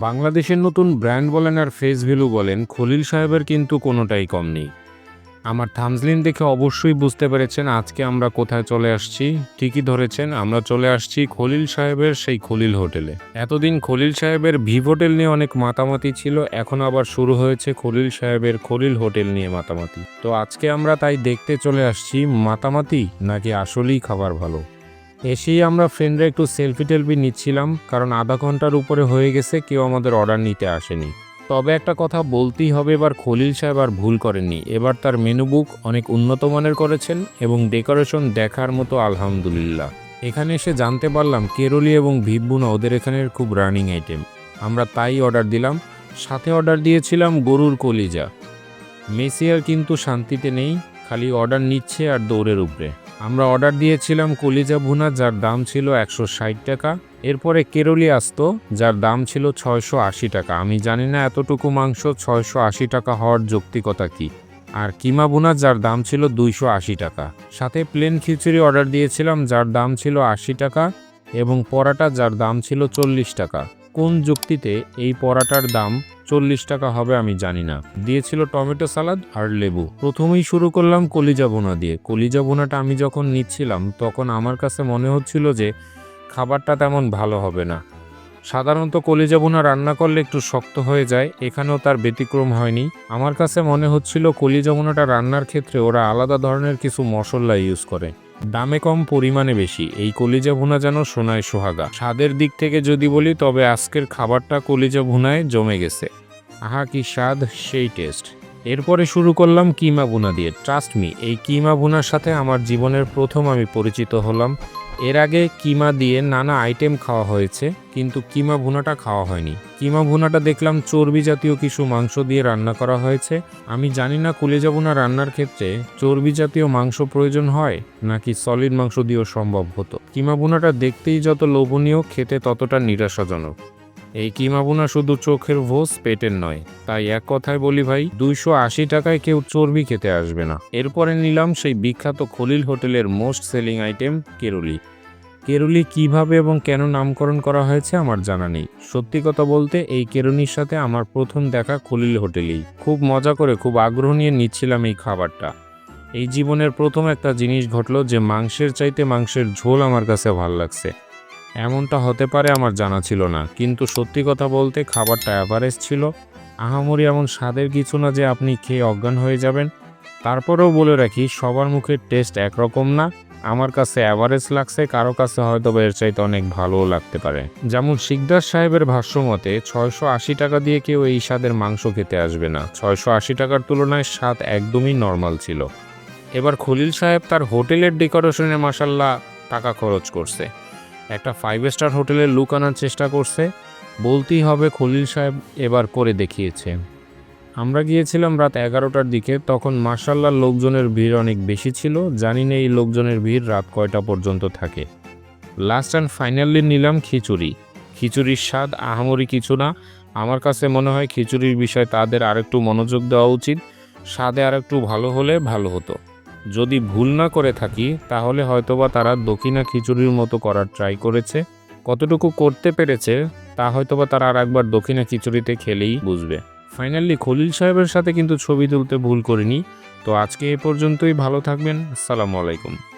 বাংলাদেশের নতুন ব্র্যান্ড বলেন আর ফেস ভ্যালু বলেন, খলিল সাহেবের কিন্তু কোনোটাই কম নেই। আমার থামসলিন দেখে অবশ্যই বুঝতে পেরেছেন আজকে আমরা কোথায় চলে আসছি। ঠিকই ধরেছেন, আমরা চলে আসছি খলিল সাহেবের সেই খলিল হোটেলে। এতদিন খলিল সাহেবের ভিভ হোটেল নিয়ে অনেক মাতামাতি ছিল, এখন আবার শুরু হয়েছে খলিল সাহেবের খলিল হোটেল নিয়ে মাতামাতি। তো আজকে আমরা তাই দেখতে চলে আসছি মাতামাতি নাকি আসলেই খাবার ভালো? এসেই আমরা ফ্রেন্ডরা একটু সেলফি টেলফি নিচ্ছিলাম, কারণ আধা ঘণ্টার উপরে হয়ে গেছে, কেউ আমাদের অর্ডার নিতে আসেনি। তবে একটা কথা বলতেই হবে, এবার খলিল সাহেব আর ভুল করেননি। এবার তার মেনু বুক অনেক উন্নত মানের করেছেন এবং ডেকোরেশন দেখার মতো আলহামদুলিল্লাহ। এখানে এসে জানতে পারলাম, কেরলি এবং ভিববুনা ওদের এখানের খুব রানিং আইটেম আমরা তাই অর্ডার দিলাম। সাথে অর্ডার দিয়েছিলাম গরুর কলিজা। মেসিয়ার কিন্তু শান্তিতে নেই, খালি অর্ডার নিচ্ছে আর দৌড়ের উপরে। আমরা অর্ডার দিয়েছিলাম কলিজা ভুনা, যার দাম ছিল একশো ষাট টাকা। এরপরে কেরলি আসতো, যার দাম ছিল ছয়শো আশি টাকা। আমি জানি না এতটুকু মাংস ছয়শো আশি টাকা হওয়ার যৌক্তিকতা কি। আর কিমা ভুনা, যার দাম ছিল দুইশো আশি টাকা। সাথে প্লেন খিচুড়ি অর্ডার দিয়েছিলাম, যার দাম ছিল আশি টাকা এবং পরাটা, যার দাম ছিল চল্লিশ টাকা। কোন যুক্তিতে এই পরাটার দাম চল্লিশ টাকা হবে আমি জানি না। দিয়েছিল টমেটো সালাদ আর লেবু। প্রথমেই শুরু করলাম কলিজা বোনা দিয়ে। কলিজা বোনাটা আমি যখন নিচ্ছিলাম, তখন আমার কাছে মনে হচ্ছিল যে খাবারটা তেমন ভালো হবে না। সাধারণত কলিজা বোনা রান্না করলে একটু শক্ত হয়ে যায়, এখানেও তার ব্যতিক্রম হয়নি। আমার কাছে মনে হচ্ছিল কলিজা বোনাটা রান্নার ক্ষেত্রে ওরা আলাদা ধরনের কিছু মশলা ইউজ করে। দামে কম, পরিমাণে বেশি। এই কলিজা ভুনা যেন সোনায় সোহাগা। স্বাদের দিক থেকে যদি বলি, তবে আজকের খাবারটা কলিজা ভুনায় জমে গেছে। আহা, কি স্বাদ, সেই টেস্ট। এরপরে শুরু করলাম কিমা ভুনা দিয়ে। ট্রাস্ট মি এই কিমা ভুনার সাথে আমার জীবনের প্রথম আমি পরিচিত হলাম। এর আগে কিমা দিয়ে নানা আইটেম খাওয়া হয়েছে, কিন্তু কিমা ভুনাটা খাওয়া হয়নি। কিমা ভুনাটা দেখলাম চর্বি জাতীয় কিছু মাংস দিয়ে রান্না করা হয়েছে। আমি জানি না কুলেজা ভুনা রান্নার ক্ষেত্রে চর্বি জাতীয় মাংস প্রয়োজন হয়, নাকি সলিড মাংস দিয়েও সম্ভব হতো। কিমা ভুনাটা দেখতেই যত লোভনীয়, খেতে ততটা নিরাশাজনক। এই কিমা ভুনা শুধু চোখের ভোজ পেটের নয়, তাই এক কথায় বলি ভাই, দুইশো আশি টাকায় কেউ চর্বি খেতে আসবে না। এরপরে নিলাম সেই বিখ্যাত খলিল হোটেলের মোস্ট সেলিং আইটেম, কেরুলি। কেরুলি কীভাবে এবং কেন নামকরণ করা হয়েছে আমার জানা নেই। সত্যি কথা বলতে, এই কেরুনির সাথে আমার প্রথম দেখা খলিল হোটেলেই। খুব মজা করে, খুব আগ্রহ নিয়ে নিচ্ছিলাম এই খাবারটা। এই জীবনের প্রথম একটা জিনিস ঘটলো যে মাংসের চাইতে মাংসের ঝোল আমার কাছে ভালো লাগছে। এমনটা হতে পারে আমার জানা ছিল না, কিন্তু সত্যি কথা বলতে খাবারটা অ্যাভারেজ ছিল। আহামরি এমন স্বাদের কিছু না যে আপনি খেয়ে অজ্ঞান হয়ে যাবেন। তারপরেও বলে রাখি, সবার মুখের টেস্ট একরকম না। আমার কাছে অ্যাভারেজ লাগছে, কারও কাছে হয়তো বা এর চাইতে অনেক ভালোও লাগতে পারে। যেমন শিকদার সাহেবের ভাষ্য মতে, ছয়শো আশি টাকা দিয়ে কেউ এই স্বাদের মাংস খেতে আসবে না। ছয়শো আশি টাকার তুলনায় স্বাদ একদমই নর্মাল ছিল। এবার খলিল সাহেব তার হোটেলের ডেকোরেশনে মাসাল্লাহ টাকা খরচ করছে। একটা ফাইভ স্টার হোটেলের লুক আনার চেষ্টা করছে। বলতেই হবে খলিল সাহেব এবার করে দেখিয়েছে। আমরা গিয়েছিলাম রাত এগারোটার দিকে, তখন মার্শাল্লাহ লোকজনের ভিড় অনেক বেশি ছিল। জানি না এই লোকজনের ভিড় রাত কয়টা পর্যন্ত থাকে। লাস্ট অ্যান্ড ফাইনালি নিলাম খিচুড়ি। খিচুড়ির স্বাদ আহামরি কিছু না। আমার কাছে মনে হয় খিচুড়ির বিষয়ে তাদের আরেকটু মনোযোগ দেওয়া উচিত। স্বাদে আরেকটু ভালো হলে ভালো হতো। যদি ভুল না করে থাকি, তাহলে হয়তোবা তারা দক্ষিণা খিচুড়ির মতো করার ট্রাই করেছে। কতটুকু করতে পেরেছে, তা হয়তোবা তারা আর একবার দক্ষিণা খিচুড়িতে খেলেই বুঝবে। ফাইনালি খলিল সাহেবের সাথে কিন্তু ছবি তুলতে ভুল করিনি। তো আজকে এ পর্যন্তই, ভালো থাকবেন। আসসালামু আলাইকুম।